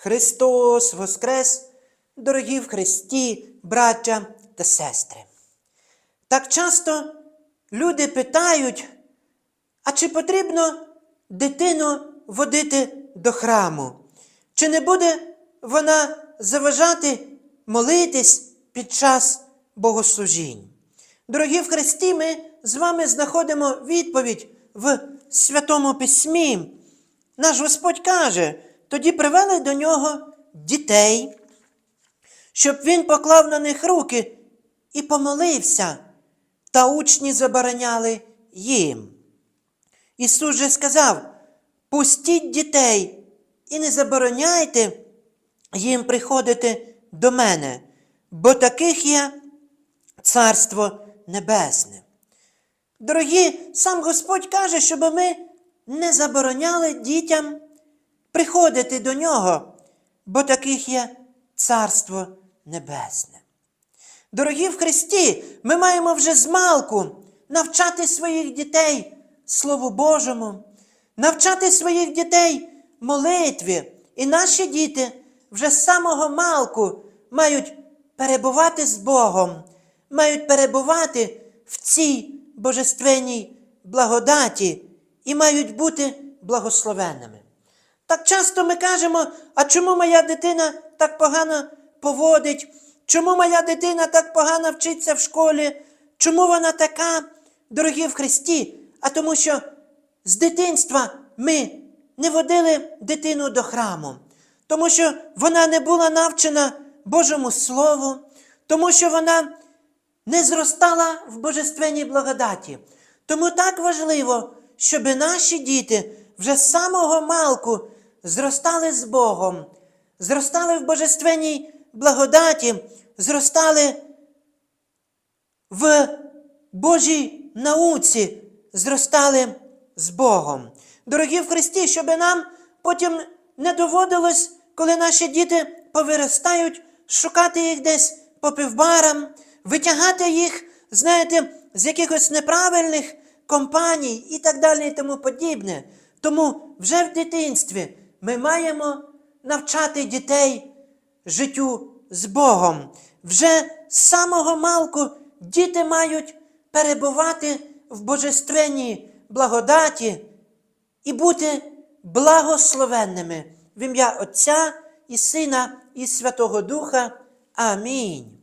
Христос Воскрес, дорогі в Христі, браття та сестри. Так часто люди питають, а чи потрібно дитину водити до храму? Чи не буде вона заважати молитись під час богослужінь? Дорогі в Христі, ми з вами знаходимо відповідь в Святому Письмі. Наш Господь каже, тоді привели до нього дітей, щоб він поклав на них руки і помолився, та учні забороняли їм. Ісус же сказав: пустіть дітей і не забороняйте їм приходити до мене, бо таких є Царство Небесне. Дорогі, сам Господь каже, щоб ми не забороняли дітям приходити до нього, бо таких є Царство Небесне. Дорогі в Христі, ми маємо вже змалку навчати своїх дітей Слову Божому, навчати своїх дітей молитві. І наші діти вже з самого малку мають перебувати з Богом, мають перебувати в цій божественній благодаті і мають бути благословенними. Так часто ми кажемо, а чому моя дитина так погано поводить? Чому моя дитина так погано вчиться в школі? Чому вона така, дорогі в Христі? А тому що з дитинства ми не водили дитину до храму, тому що вона не була навчена Божому Слову, тому що вона не зростала в божественній благодаті. Тому так важливо, щоб наші діти вже з самого малку зростали з Богом, зростали в божественній благодаті, зростали в Божій науці, зростали з Богом. Дорогі в Христі, щоб нам потім не доводилось, коли наші діти повиростають, шукати їх десь по пивбарам, витягати їх, знаєте, з якихось неправильних компаній і так далі і тому подібне. Тому вже в дитинстві ми маємо навчати дітей життю з Богом. Вже з самого малку діти мають перебувати в божественній благодаті і бути благословенними в ім'я Отця і Сина і Святого Духа. Амінь.